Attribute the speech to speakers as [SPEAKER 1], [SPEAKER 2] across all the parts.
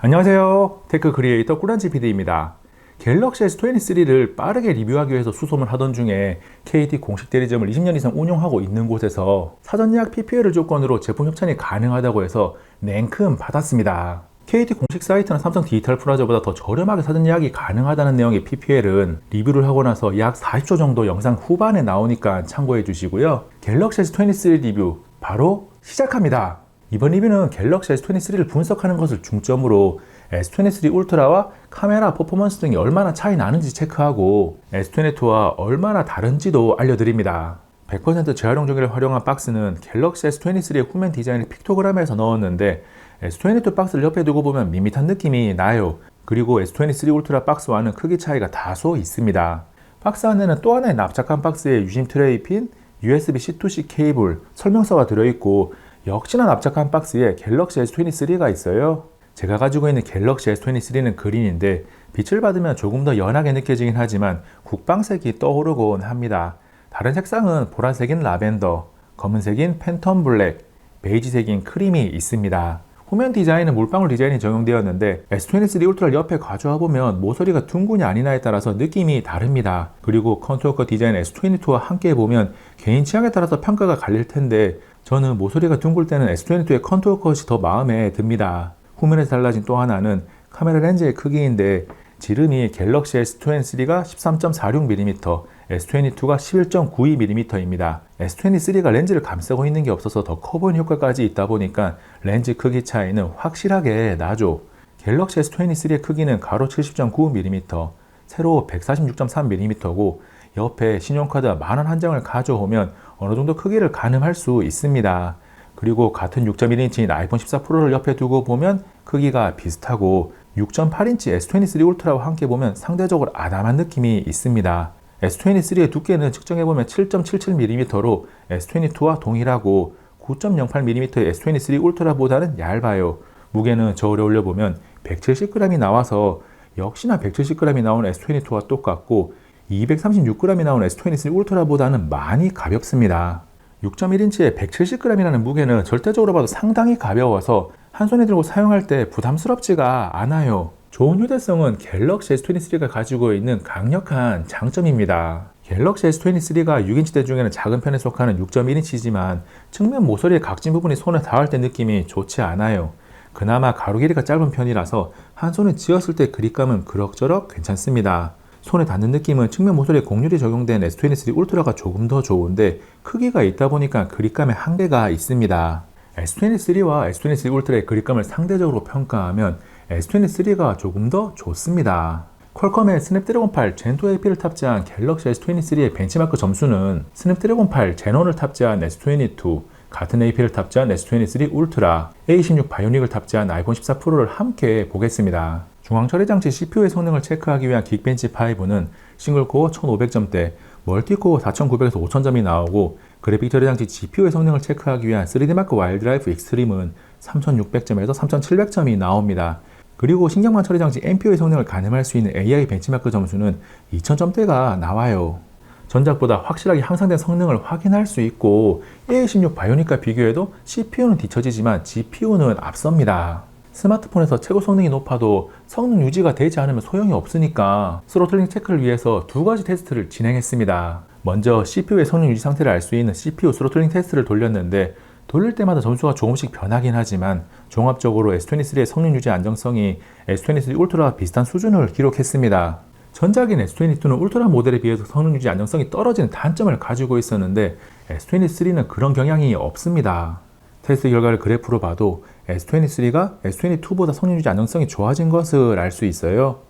[SPEAKER 1] 안녕하세요. 테크 크리에이터 꾸란지 PD입니다. 갤럭시 S23를 빠르게 리뷰하기 위해서 수소문 하던 중에 KT 공식 대리점을 20년 이상 운영하고 있는 곳에서 사전 예약 PPL을 조건으로 제품 협찬이 가능하다고 해서 냉큼 받았습니다. KT 공식 사이트나 삼성 디지털 프라자보다 더 저렴하게 사전 예약이 가능하다는 내용의 PPL은 리뷰를 하고 나서 약 40초 정도 영상 후반에 나오니까 참고해 주시고요. 갤럭시 S23 리뷰 바로 시작합니다. 이번 리뷰는 갤럭시 S23를 분석하는 것을 중점으로 S23 울트라와 카메라 퍼포먼스 등이 얼마나 차이 나는지 체크하고 S22와 얼마나 다른지도 알려드립니다. 100% 재활용 전기를 활용한 박스는 갤럭시 S23의 후면 디자인을 픽토그램에서 넣었는데 S22 박스를 옆에 두고 보면 밋밋한 느낌이 나요. 그리고 S23 울트라 박스와는 크기 차이가 다소 있습니다. 박스 안에는 또 하나의 납작한 박스에 유심 트레이 핀, USB C2C 케이블, 설명서가 들어있고 역시나 납작한 박스에 갤럭시 S23가 있어요. 제가 가지고 있는 갤럭시 S23는 그린인데 빛을 받으면 조금 더 연하게 느껴지긴 하지만 국방색이 떠오르곤 합니다. 다른 색상은 보라색인 라벤더, 검은색인 팬텀 블랙, 베이지색인 크림이 있습니다. 후면 디자인은 물방울 디자인이 적용되었는데 S23 울트라를 옆에 가져와 보면 모서리가 둥근이 아니냐에 따라서 느낌이 다릅니다. 그리고 컨투어컷 디자인 S22와 함께 보면 개인 취향에 따라서 평가가 갈릴 텐데 저는 모서리가 둥글 때는 S22의 컨투어 컷이 더 마음에 듭니다. 후면에서 달라진 또 하나는 카메라 렌즈의 크기인데 지름이 갤럭시 S23가 13.46mm, S22가 11.92mm입니다. S23가 렌즈를 감싸고 있는 게 없어서 더 커 보이는 효과까지 있다 보니까 렌즈 크기 차이는 확실하게 나죠. 갤럭시 S23의 크기는 가로 70.9mm, 세로 146.3mm고 옆에 신용카드 만원 한 장을 가져오면 어느 정도 크기를 가늠할 수 있습니다. 그리고 같은 6.1인치인 아이폰 14 프로를 옆에 두고 보면 크기가 비슷하고 6.8인치 S23 울트라와 함께 보면 상대적으로 아담한 느낌이 있습니다. S23의 두께는 측정해보면 7.77mm로 S22와 동일하고 9.08mm의 S23 울트라보다는 얇아요. 무게는 저울에 올려보면 170g이 나와서 역시나 170g이 나온 S22와 똑같고 236g이 나온 S23 울트라보다는 많이 가볍습니다. 6.1인치의 170g이라는 무게는 절대적으로 봐도 상당히 가벼워서 한 손에 들고 사용할 때 부담스럽지가 않아요. 좋은 휴대성은 갤럭시 S23가 가지고 있는 강력한 장점입니다. 갤럭시 S23가 6인치대 중에는 작은 편에 속하는 6.1인치지만 측면 모서리의 각진 부분이 손에 닿을 때 느낌이 좋지 않아요. 그나마 가로 길이가 짧은 편이라서 한 손에 쥐었을 때 그립감은 그럭저럭 괜찮습니다. 손에 닿는 느낌은 측면 모서리에 곡률이 적용된 S23 울트라가 조금 더 좋은데 크기가 있다 보니까 그립감에 한계가 있습니다. S23와 S23 울트라의 그립감을 상대적으로 평가하면 S23가 조금 더 좋습니다. 퀄컴의 스냅드래곤 8 젠2 AP를 탑재한 갤럭시 S23의 벤치마크 점수는 스냅드래곤 8 젠1을 탑재한 S22, 같은 AP를 탑재한 S23 울트라, A16 바이오닉을 탑재한 아이폰 14 프로를 함께 보겠습니다. 중앙 처리 장치 CPU의 성능을 체크하기 위한 긱벤치 5는 싱글코어 1500점대, 멀티코어 4900에서 5000점이 나오고 그래픽 처리 장치 GPU의 성능을 체크하기 위한 3D마크 와일드라이프 익스트림은 3600점에서 3700점이 나옵니다. 그리고 신경망 처리 장치 NPU의 성능을 가늠할 수 있는 AI 벤치마크 점수는 2000점대가 나와요. 전작보다 확실하게 향상된 성능을 확인할 수 있고 A16 바이오닉과 비교해도 CPU는 뒤처지지만 GPU는 앞섭니다. 스마트폰에서 최고 성능이 높아도 성능 유지가 되지 않으면 소용이 없으니까 스로틀링 체크를 위해서 두 가지 테스트를 진행했습니다. 먼저 CPU의 성능 유지 상태를 알 수 있는 CPU 스로틀링 테스트를 돌렸는데 돌릴 때마다 점수가 조금씩 변하긴 하지만 종합적으로 S23의 성능 유지 안정성이 S23 울트라와 비슷한 수준을 기록했습니다. 전작인 S22는 울트라 모델에 비해서 성능 유지 안정성이 떨어지는 단점을 가지고 있었는데 S23는 그런 경향이 없습니다. 테스트 결과를 그래프로 봐도 S23가 S22보다 성능 유지 안정성이 좋아진 것을 알 수 있어요.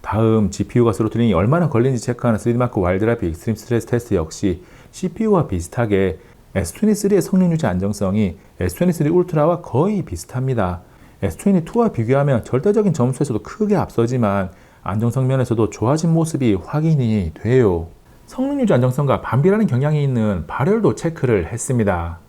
[SPEAKER 1] 다음 GPU가 스로틀링이 얼마나 걸리는지 체크하는 3D마크 와일드라이프 익스트림 스트레스 테스트 역시 CPU와 비슷하게 S23의 성능 유지 안정성이 S23 울트라와 거의 비슷합니다. S22와 비교하면 절대적인 점수에서도 크게 앞서지만 안정성 면에서도 좋아진 모습이 확인이 돼요. 성능 유지 안정성과 반비라는 경향이 있는 발열도 체크를 했습니다.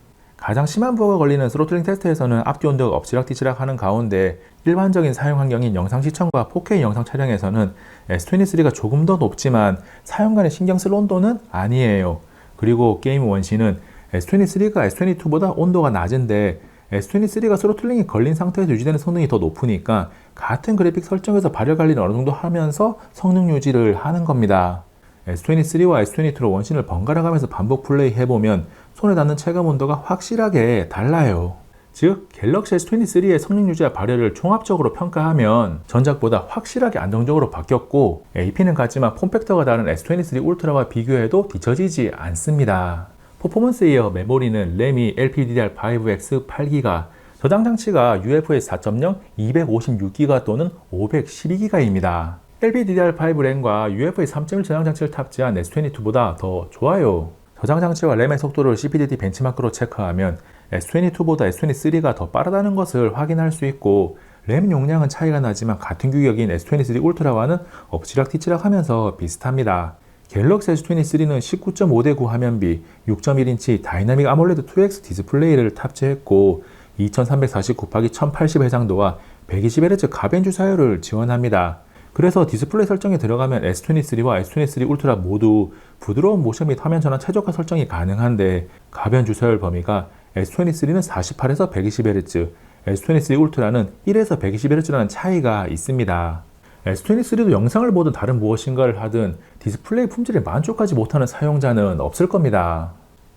[SPEAKER 1] 가장 심한 부하가 걸리는 스로틀링 테스트에서는 앞뒤 온도가 엎치락뒤치락 하는 가운데 일반적인 사용 환경인 영상 시청과 4K 영상 촬영에서는 S23가 조금 더 높지만 사용 간에 신경 쓸 온도는 아니에요. 그리고 게임 원시는 S23가 S22보다 온도가 낮은데 S23가 스로틀링이 걸린 상태에서 유지되는 성능이 더 높으니까 같은 그래픽 설정에서 발열 관리를 어느 정도 하면서 성능 유지를 하는 겁니다. S23와 S22로 원신을 번갈아 가면서 반복 플레이 해보면 손에 닿는 체감 온도가 확실하게 달라요. 즉, 갤럭시 S23의 성능 유지와 발열을 종합적으로 평가하면 전작보다 확실하게 안정적으로 바뀌었고 AP는 같지만 폼팩터가 다른 S23 울트라와 비교해도 뒤처지지 않습니다. 퍼포먼스 이어 메모리는 램이 LPDDR5X 8기가, 저장 장치가 UFS 4.0 256기가 또는 512기가입니다. LPDDR5 램과 UFS 3.1 저장 장치를 탑재한 S22보다 더 좋아요. 저장 장치와 램의 속도를 CPDD 벤치마크로 체크하면 S22보다 S23가 더 빠르다는 것을 확인할 수 있고 램 용량은 차이가 나지만 같은 규격인 S23 울트라와는 엎치락뒤치락 하면서 비슷합니다. 갤럭시 S23는 19.5대 9 화면비, 6.1인치 다이나믹 아몰레드 2X 디스플레이를 탑재했고 2340 곱하기 1080 해상도와 120Hz 가변 주사율을 지원합니다. 그래서 디스플레이 설정에 들어가면 S23와 S23 울트라 모두 부드러운 모션 및 화면 전환 최적화 설정이 가능한데 가변 주사율 범위가 S23는 48에서 120Hz, S23 울트라는 1에서 120Hz라는 차이가 있습니다. S23도 영상을 보든 다른 무엇인가를 하든 디스플레이 품질에 만족하지 못하는 사용자는 없을 겁니다.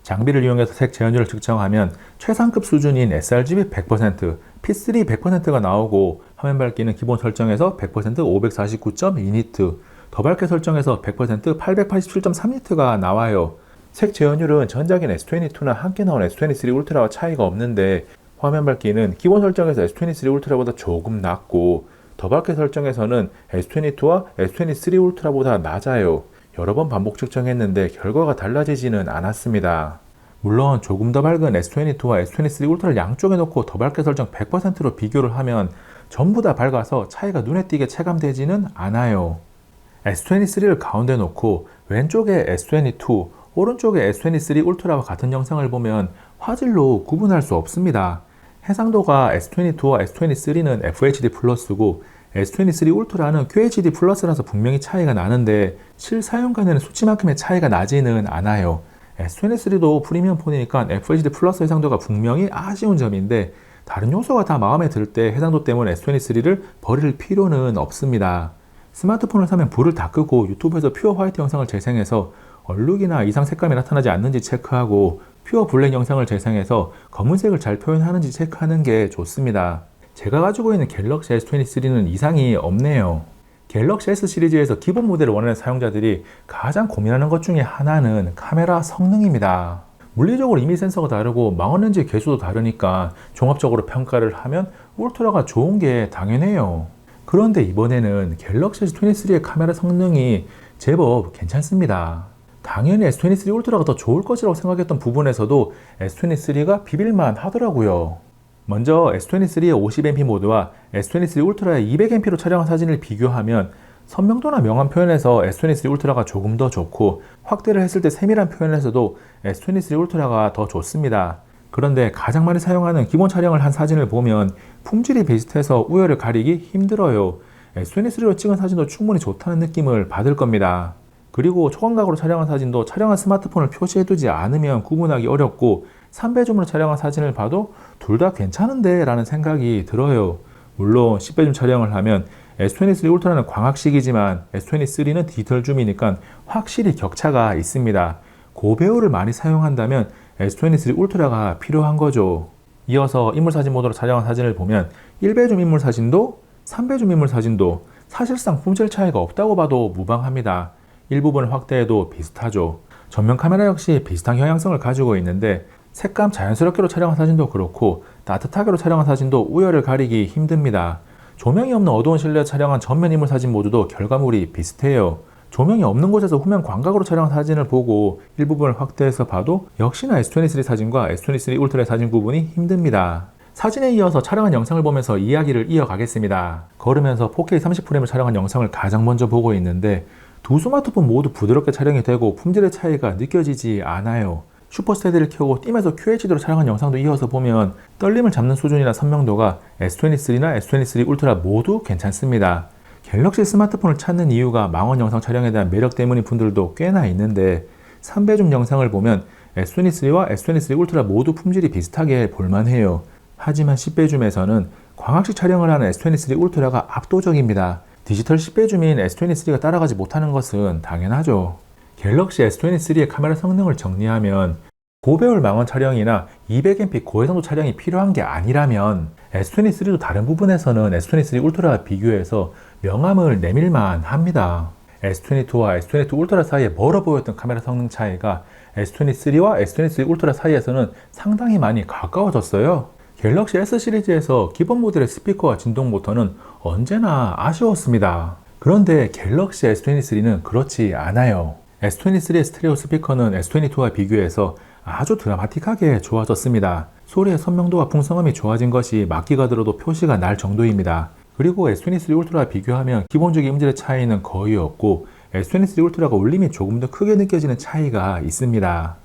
[SPEAKER 1] 장비를 이용해서 색 재현율을 측정하면 최상급 수준인 sRGB 100%, P3 100%가 나오고 화면 밝기는 기본 설정에서 100% 549.2니트, 더 밝게 설정해서 100% 887.3니트가 나와요. 색 재현율은 전작인 S22나 함께 나온 S23 울트라와 차이가 없는데 화면 밝기는 기본 설정에서 S23 울트라보다 조금 낮고 더 밝게 설정에서는 S22와 S23 울트라보다 낮아요. 여러 번 반복 측정했는데 결과가 달라지지는 않았습니다. 물론 조금 더 밝은 S22와 S23 울트라를 양쪽에 놓고 더 밝게 설정 100%로 비교를 하면 전부 다 밝아서 차이가 눈에 띄게 체감되지는 않아요. S23를 가운데 놓고 왼쪽에 S22, 오른쪽에 S23 울트라와 같은 영상을 보면 화질로 구분할 수 없습니다. 해상도가 S22와 S23는 FHD 플러스고 S23 울트라는 QHD 플러스라서 분명히 차이가 나는데 실 사용간에는 수치만큼의 차이가 나지는 않아요. S23도 프리미엄 폰이니까 FHD 플러스 해상도가 분명히 아쉬운 점인데 다른 요소가 다 마음에 들 때 해상도 때문에 S23를 버릴 필요는 없습니다. 스마트폰을 사면 불을 다 끄고 유튜브에서 퓨어 화이트 영상을 재생해서 얼룩이나 이상 색감이 나타나지 않는지 체크하고 퓨어 블랙 영상을 재생해서 검은색을 잘 표현하는지 체크하는 게 좋습니다. 제가 가지고 있는 갤럭시 S23는 이상이 없네요. 갤럭시 S 시리즈에서 기본 모델을 원하는 사용자들이 가장 고민하는 것 중에 하나는 카메라 성능입니다. 물리적으로 이미 센서가 다르고 망원 렌즈의 개수도 다르니까 종합적으로 평가를 하면 울트라가 좋은 게 당연해요. 그런데 이번에는 갤럭시 S23의 카메라 성능이 제법 괜찮습니다. 당연히 S23 울트라가 더 좋을 것이라고 생각했던 부분에서도 S23가 비빌만 하더라고요. 먼저 S23의 50MP 모드와 S23 울트라의 200MP로 촬영한 사진을 비교하면 선명도나 명암 표현에서 S23 울트라가 조금 더 좋고 확대를 했을 때 세밀한 표현에서도 S23 울트라가 더 좋습니다. 그런데 가장 많이 사용하는 기본 촬영을 한 사진을 보면 품질이 비슷해서 우열을 가리기 힘들어요. S23로 찍은 사진도 충분히 좋다는 느낌을 받을 겁니다. 그리고 초광각으로 촬영한 사진도 촬영한 스마트폰을 표시해두지 않으면 구분하기 어렵고 3배 줌으로 촬영한 사진을 봐도 둘 다 괜찮은데 라는 생각이 들어요. 물론 10배 줌 촬영을 하면 S23 울트라는 광학식이지만 S23는 디지털 줌이니까 확실히 격차가 있습니다. 고배우를 많이 사용한다면 S23 울트라가 필요한 거죠. 이어서 인물 사진 모드로 촬영한 사진을 보면 1배 줌 인물 사진도 3배 줌 인물 사진도 사실상 품질 차이가 없다고 봐도 무방합니다. 일부분 확대해도 비슷하죠. 전면 카메라 역시 비슷한 경향성을 가지고 있는데 색감 자연스럽게로 촬영한 사진도 그렇고 따뜻하게로 촬영한 사진도 우열을 가리기 힘듭니다. 조명이 없는 어두운 실내에 촬영한 전면 인물 사진 모두도 결과물이 비슷해요. 조명이 없는 곳에서 후면 광각으로 촬영한 사진을 보고 일부분을 확대해서 봐도 역시나 S23 사진과 S23 울트라의 사진 구분이 힘듭니다. 사진에 이어서 촬영한 영상을 보면서 이야기를 이어가겠습니다. 걸으면서 4K 30프레임을 촬영한 영상을 가장 먼저 보고 있는데 두 스마트폰 모두 부드럽게 촬영이 되고 품질의 차이가 느껴지지 않아요. 슈퍼스테디를 켜고 뛰면서 QHD로 촬영한 영상도 이어서 보면 떨림을 잡는 수준이나 선명도가 S23나 S23 울트라 모두 괜찮습니다. 갤럭시 스마트폰을 찾는 이유가 망원 영상 촬영에 대한 매력 때문인 분들도 꽤나 있는데 3배 줌 영상을 보면 S23와 S23 울트라 모두 품질이 비슷하게 볼만해요. 하지만 10배 줌에서는 광학식 촬영을 하는 S23 울트라가 압도적입니다. 디지털 10배 줌인 S23가 따라가지 못하는 것은 당연하죠. 갤럭시 S23의 카메라 성능을 정리하면 고배율 망원 촬영이나 200MP 고해상도 촬영이 필요한 게 아니라면 S23도 다른 부분에서는 S23 울트라와 비교해서 명암을 내밀만 합니다. S22와 S22 울트라 사이에 멀어 보였던 카메라 성능 차이가 S23와 S23 울트라 사이에서는 상당히 많이 가까워졌어요. 갤럭시 S 시리즈에서 기본 모델의 스피커와 진동 모터는 언제나 아쉬웠습니다. 그런데 갤럭시 S23는 그렇지 않아요. S23의 스테레오 스피커는 S22와 비교해서 아주 드라마틱하게 좋아졌습니다. 소리의 선명도와 풍성함이 좋아진 것이 막기가 들어도 표시가 날 정도입니다. 그리고 S23 울트라와 비교하면 기본적인 음질의 차이는 거의 없고 S23 울트라가 울림이 조금 더 크게 느껴지는 차이가 있습니다.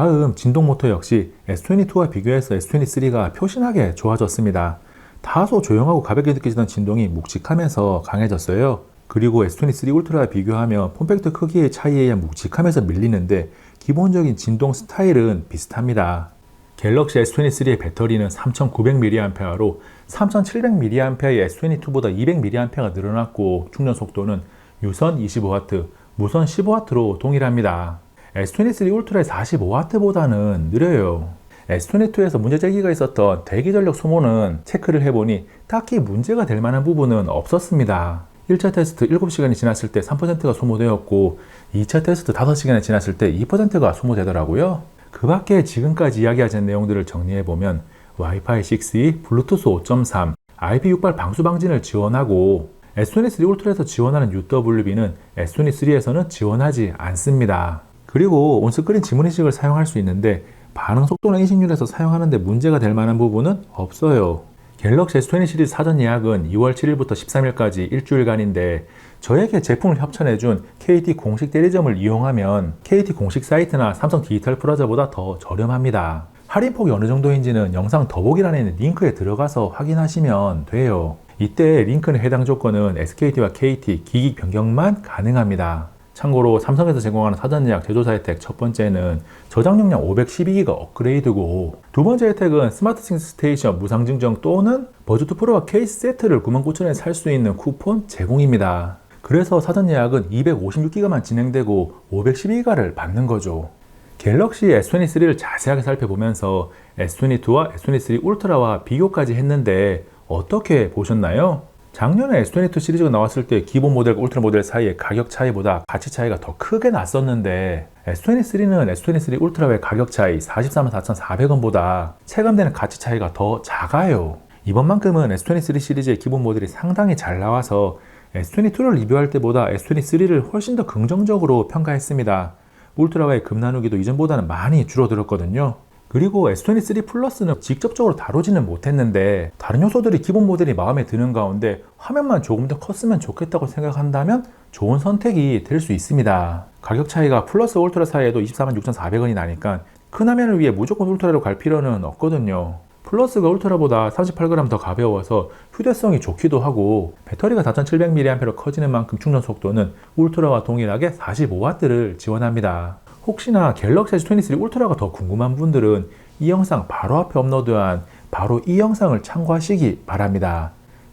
[SPEAKER 1] 다음 진동 모터 역시 S22와 비교해서 S23가 표신하게 좋아졌습니다. 다소 조용하고 가볍게 느껴지던 진동이 묵직하면서 강해졌어요. 그리고 S23 울트라와 비교하면 폼팩트 크기의 차이에 의한 묵직함에서 밀리는데 기본적인 진동 스타일은 비슷합니다. 갤럭시 S23의 배터리는 3900mAh로 3700mAh의 S22보다 200mAh가 늘어났고 충전 속도는 유선 25W, 무선 15W로 동일합니다. S23 울트라의 45W보다는 느려요. S22에서 문제 제기가 있었던 대기 전력 소모는 체크를 해보니 딱히 문제가 될 만한 부분은 없었습니다. 1차 테스트 7시간이 지났을 때 3%가 소모되었고 2차 테스트 5시간이 지났을 때 2%가 소모되더라고요. 그 밖에 지금까지 이야기하신 내용들을 정리해보면 와이파이 6E, 블루투스 5.3, IP68 방수 방진을 지원하고 S23 울트라에서 지원하는 UWB는 S23에서는 지원하지 않습니다. 그리고 온스크린 지문인식을 사용할 수 있는데 반응 속도나 인식률에서 사용하는데 문제가 될 만한 부분은 없어요. 갤럭시 S20 시리즈 사전 예약은 2월 7일부터 13일까지 일주일간인데 저에게 제품을 협찬해준 KT 공식 대리점을 이용하면 KT 공식 사이트나 삼성 디지털 프라자보다 더 저렴합니다. 할인폭이 어느 정도인지는 영상 더보기란에 있는 링크에 들어가서 확인하시면 돼요. 이때 링크는 해당 조건은 SKT와 KT 기기 변경만 가능합니다. 참고로 삼성에서 제공하는 사전 예약 제조사 혜택 첫 번째는 저장 용량 512기가 업그레이드고 두 번째 혜택은 스마트 싱스 스테이션 무상 증정 또는 버즈 2 프로와 케이스 세트를 99,000원에 살 수 있는 쿠폰 제공입니다. 그래서 사전 예약은 256기가만 진행되고 512기가를 받는 거죠. 갤럭시 S23를 자세하게 살펴보면서 S22와 S23 울트라와 비교까지 했는데 어떻게 보셨나요? 작년에 S22 시리즈가 나왔을 때 기본 모델과 울트라 모델 사이의 가격 차이보다 가치 차이가 더 크게 났었는데 S23는 S23 울트라의 가격 차이 44만 4,400원보다 체감되는 가치 차이가 더 작아요. 이번만큼은 S23 시리즈의 기본 모델이 상당히 잘 나와서 S22를 리뷰할 때보다 S23를 훨씬 더 긍정적으로 평가했습니다. 울트라와의 급 나누기도 이전보다는 많이 줄어들었거든요. 그리고 S23 플러스는 직접적으로 다루지는 못했는데 다른 요소들이 기본 모델이 마음에 드는 가운데 화면만 조금 더 컸으면 좋겠다고 생각한다면 좋은 선택이 될 수 있습니다. 가격 차이가 플러스 울트라 사이에도 24만 6,400원이 나니까 큰 화면을 위해 무조건 울트라로 갈 필요는 없거든요. 플러스가 울트라보다 38g 더 가벼워서 휴대성이 좋기도 하고 배터리가 4700mAh로 커지는 만큼 충전 속도는 울트라와 동일하게 45W를 지원합니다. 혹시나 갤럭시 S23 울트라가 더 궁금한 분들은 이 영상 바로 앞에 업로드한 바로 이 영상을 참고하시기 바랍니다.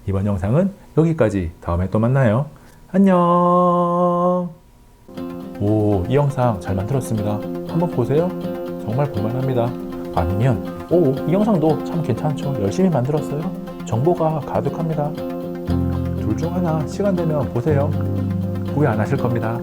[SPEAKER 1] 이번 영상은 여기까지 다음에 또 만나요. 안녕. 오, 이 영상 잘 만들었습니다. 한번 보세요. 정말 볼만합니다. 아니면, 오, 이 영상도 참 괜찮죠. 열심히 만들었어요. 정보가 가득합니다. 둘 중 하나 시간 되면 보세요. 후회 안 하실 겁니다.